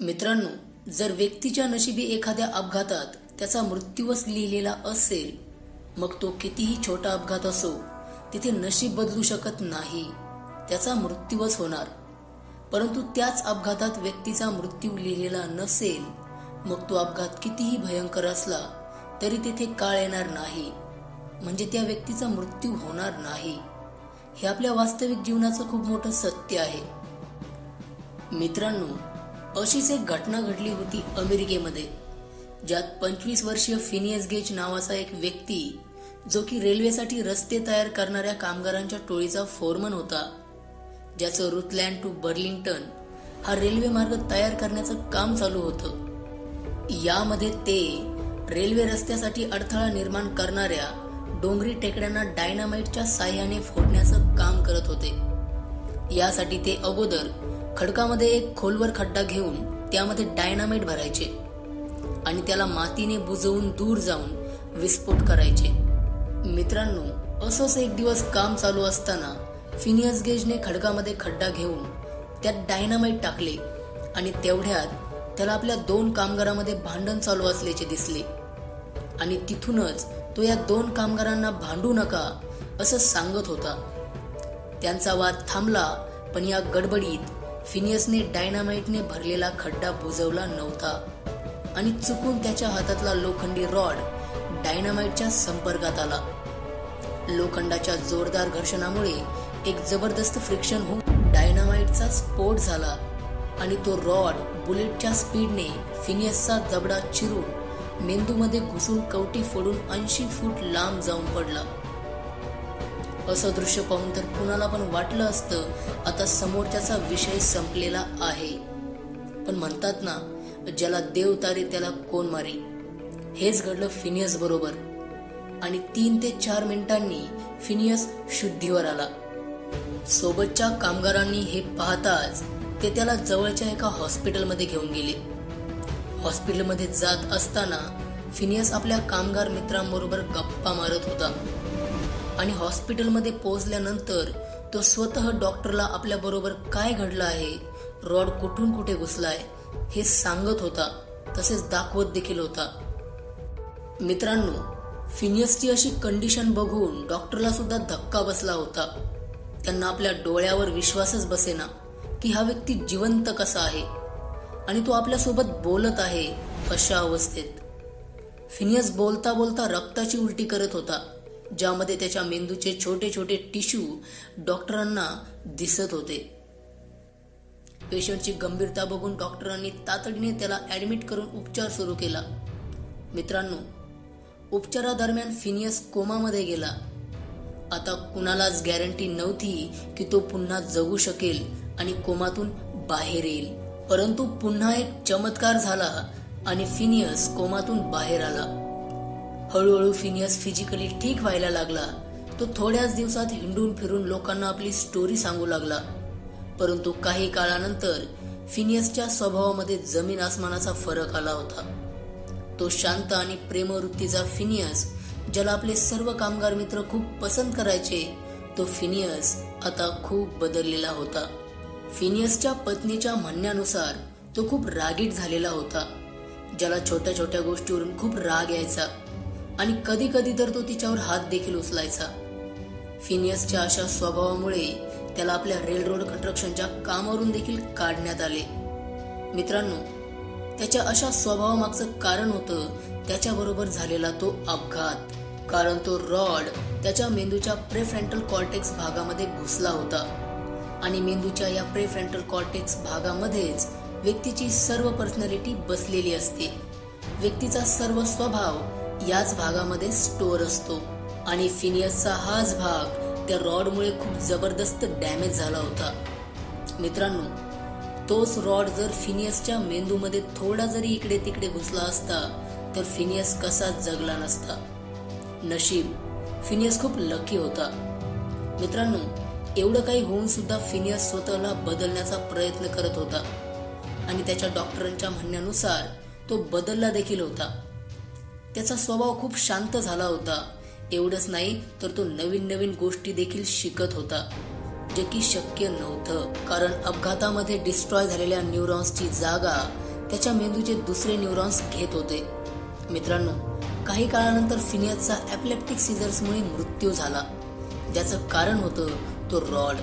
मित्रांनो जर व्यक्तीच्या नशिबी एखाद्या अपघातात त्याचा मृत्यूच लिहिलेला असेल मग तो कितीही छोटा अपघात असो तिथे नशीब बदलू शकत नाही. त्याचा मृत्यूच होणार. परंतु त्याच अपघातात व्यक्तीचा मृत्यू लिहिलेला नसेल मग तो अपघात कितीही भयंकर असला तरी तिथे काळ येणार नाही. म्हणजे त्या व्यक्तीचा मृत्यू होणार नाही. हे आपल्या वास्तविक जीवनाचं खूप मोठं सत्य आहे. मित्रांनो अशीच एक घटना घडली होती अमेरिकेमध्ये ज्यात पंचवीस वर्षीय फिनियस गेज नावाचा एक व्यक्ती जो की रेल्वेसाठी रस्ते तयार करणाऱ्या कामगारांच्या टोळीचा फोरमन होता ज्याचं रुथलँड टू बर्लिंग्टन हा रेल्वे मार्ग तयार करण्याचं काम चालू होतं. यामध्ये ते रेल्वे रस्त्यासाठी अडथळा निर्माण करणाऱ्या डोंगरी टेकड्यांना डायनामाइटच्या साह्याने फोडण्याचं काम करत होते. यासाठी ते अगोदर खडकामध्ये एक खोलवर खड्डा घेऊन त्यामध्ये डायनामाइट भरायचे आणि त्याला मातीने बुजवून दूर जाऊन विस्फोट करायचे. मित्रांनो असंच एक दिवस काम चालू असताना फिनियस गेजने खडकामध्ये खड्डा घेऊन त्यात डायनामाइट टाकले आणि तेवढ्यात त्याला आपल्या दोन कामगारांमध्ये भांडण चालू असल्याचे दिसले. आणि तिथूनच तो या दोन कामगारांना भांडू नका असं सांगत होता. त्यांचा वाद थांबला पण या गडबडीत फिनियसने डायनामाइटने भरलेला खड्डा बुजवला नव्हता. आणि चुकून त्याच्या हातातला लोखंडी रॉड डायनामाइटच्या संपर्कात आला. लोखंडाच्या जोरदार घर्षणामुळे एक जबरदस्त फ्रिक्शन होऊन डायनामाइटचा स्फोट झाला आणि तो रॉड बुलेटच्या स्पीडने फिनियसचा जबडा चिरून मेंदूमध्ये घुसून कवटी फोडून ऐंशी फूट लांब जाऊन पडला. असं दृश्य पाहून तर कुणाला पण वाटलं असतं आता समोरच्याचा विषय संपलेला आहे. पण म्हणतात ना ज्याला देव तारे त्याला कोण मारे? हेच घडलं फिनियस बरोबर. आणि तीन ते चार मिनिटांनी फिनियस शुद्धीवर आला. सोबतच्या कामगारांनी हे पाहताच ते त्याला जवळच्या एका हॉस्पिटलमध्ये घेऊन गेले. हॉस्पिटलमध्ये जात असताना फिनियस आपल्या कामगार मित्रांबरोबर गप्पा मारत होता. आणि हॉस्पिटलमध्ये पोहोचल्यानंतर तो स्वतः डॉक्टरला आपल्या बरोबर काय घडलं आहे रॉड कुठून कुठे घुसलाय हे सांगत होता तसेच दाखवत देखील होता. मित्रांनो फिनियसची अशी कंडिशन बघून डॉक्टरला सुद्धा धक्का बसला होता. त्यांना आपल्या डोळ्यावर विश्वासच बसेना की हा व्यक्ती जिवंत कसा आहे आणि तो आपल्यासोबत बोलत आहे अशा अवस्थेत. फिनियस बोलता बोलता रक्ताची उलटी करत होता. ज्यामध्ये त्याच्या मेंदूचे छोटे छोटे टिश्यू डॉक्टरांना दिसत होते. पेशंटची गंभीरता बघून डॉक्टरांनी तातडीने त्याला ऍडमिट करून उपचार सुरू केला. मित्रांनो उपचारादरम्यान फिनियस कोमामध्ये गेला. आता कुणालाच गॅरंटी नव्हती की तो पुन्हा जगू शकेल आणि कोमातून बाहेर येईल. परंतु पुन्हा एक चमत्कार झाला आणि फिनियस कोमातून बाहेर आला. हळूहळू फिनियस फिजिकली ठीक व्हायला लागला. तो थोड्याच दिवसात हिंडून फिरून लोकांना आपली स्टोरी सांगू लागला. परंतु काही काळानंतर फिनियसच्या स्वभावामध्ये जमीन आसमानाचा फरक आला होता. तो शांत आणि प्रेमवृत्तीचा फिनियस ज्याला आपले सर्व कामगार मित्र खूप पसंत करायचे तो फिनियस आता खूप बदललेला होता. फिनियसच्या पत्नीच्या म्हणण्यानुसार तो खूप रागीट झालेला होता ज्याला छोट्या छोट्या गोष्टीवरून खूप राग यायचा. आणि कधी कधी तर तो तिच्यावर हात देखील उचलायचा. फिनियसच्या अशा स्वभावामुळे त्याला आपल्या रेल रोड कन्स्ट्रक्शनच्या कामावरून देखील काढण्यात आले. मित्रांनो त्याच्या अशा स्वभावामागचं कारण होतं त्याच्याबरोबर झालेला तो अपघात. कारण तो रॉड त्याच्या मेंदूच्या प्रेफ्रंटल कॉर्टेक्स भागामध्ये घुसला होता. आणि मेंदूच्या या प्रेफ्रंटल कॉर्टेक्स भागामध्येच व्यक्तीची सर्व पर्सनॅलिटी बसलेली असते. व्यक्तीचा सर्व स्वभाव याच भागामध्ये स्टोअर असतो. आणि फिनियसचा हाच भाग त्या रॉडमुळे खूप जबरदस्त डॅमेज झाला होता. मित्रांनो तोच रॉड जर फिनियसच्या मेंदूमध्ये थोडा जरी इकडे तिकडे घुसला असता तर फिनियस कसा जगला नसता. नशीब फिनियस खूप लकी होता. मित्रांनो एवढं काही होऊन सुद्धा फिनियस स्वतःला बदलण्याचा प्रयत्न करत होता. आणि त्याच्या डॉक्टरांच्या म्हणण्यानुसार तो बदलला देखील होता. त्याचा स्वभाव खूप शांत झाला होता. एवढंच नाही तर तो नवीन नवीन गोष्टी देखील शिकत होता जे की शक्य नव्हतं. कारण अपघातामध्ये डिस्ट्रॉय झालेल्या न्यूरॉन्सची जागा त्याच्या मेंदूचे दुसरे न्यूरॉन्स घेत होते. मित्रांनो काही काळानंतर फिनियसचा ॲपलेप्टिक सिझर्समुळे मृत्यू झाला. ज्याचं कारण होतं तो रॉड.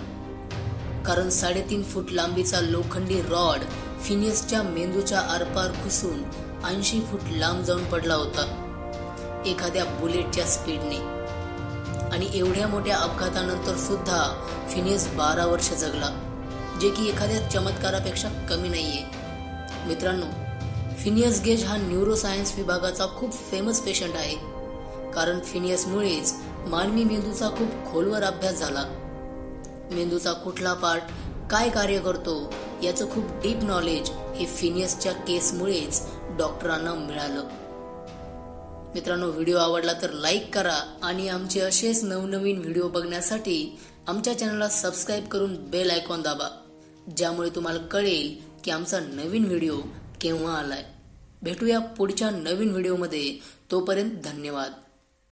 कारण साडेतीन फूट लांबीचा लोखंडी रॉड फिनियसच्या मेंदूच्या आरपार घुसून ऐंशी फूट लांब जाऊन पडला होता. एखाद्या बुलेटच्या स्पीडने. आणि एवढ्या मोठ्या अपघातानंतर सुद्धा फिनियस बारा वर्ष जगला जे की एखाद्या चमत्कारापेक्षा कमी नाहीये. मित्रांनो फिनियस गेज हा न्यूरोसायन्स विभागाचा खूप फेमस पेशंट आहे. कारण फिनियसमुळेच मानवी मेंदूचा खूप खोलवर अभ्यास झाला. मेंदूचा कुठला पार्ट काय कार्य करतो याचं खूप डीप नॉलेज हे फिनियसच्या केसमुळेच डॉक्टरांना मिळालं. मित्रांनो व्हिडिओ आवडला तर लाईक करा आणि आमचे असेच नवनवीन व्हिडिओ बघण्यासाठी आमच्या चॅनलला सबस्क्राईब करून बेल आयकॉन दाबा ज्यामुळे तुम्हाला कळेल की आमचा नवीन व्हिडिओ केव्हा आलाय. भेटूया पुढच्या नवीन व्हिडिओमध्ये. तोपर्यंत धन्यवाद.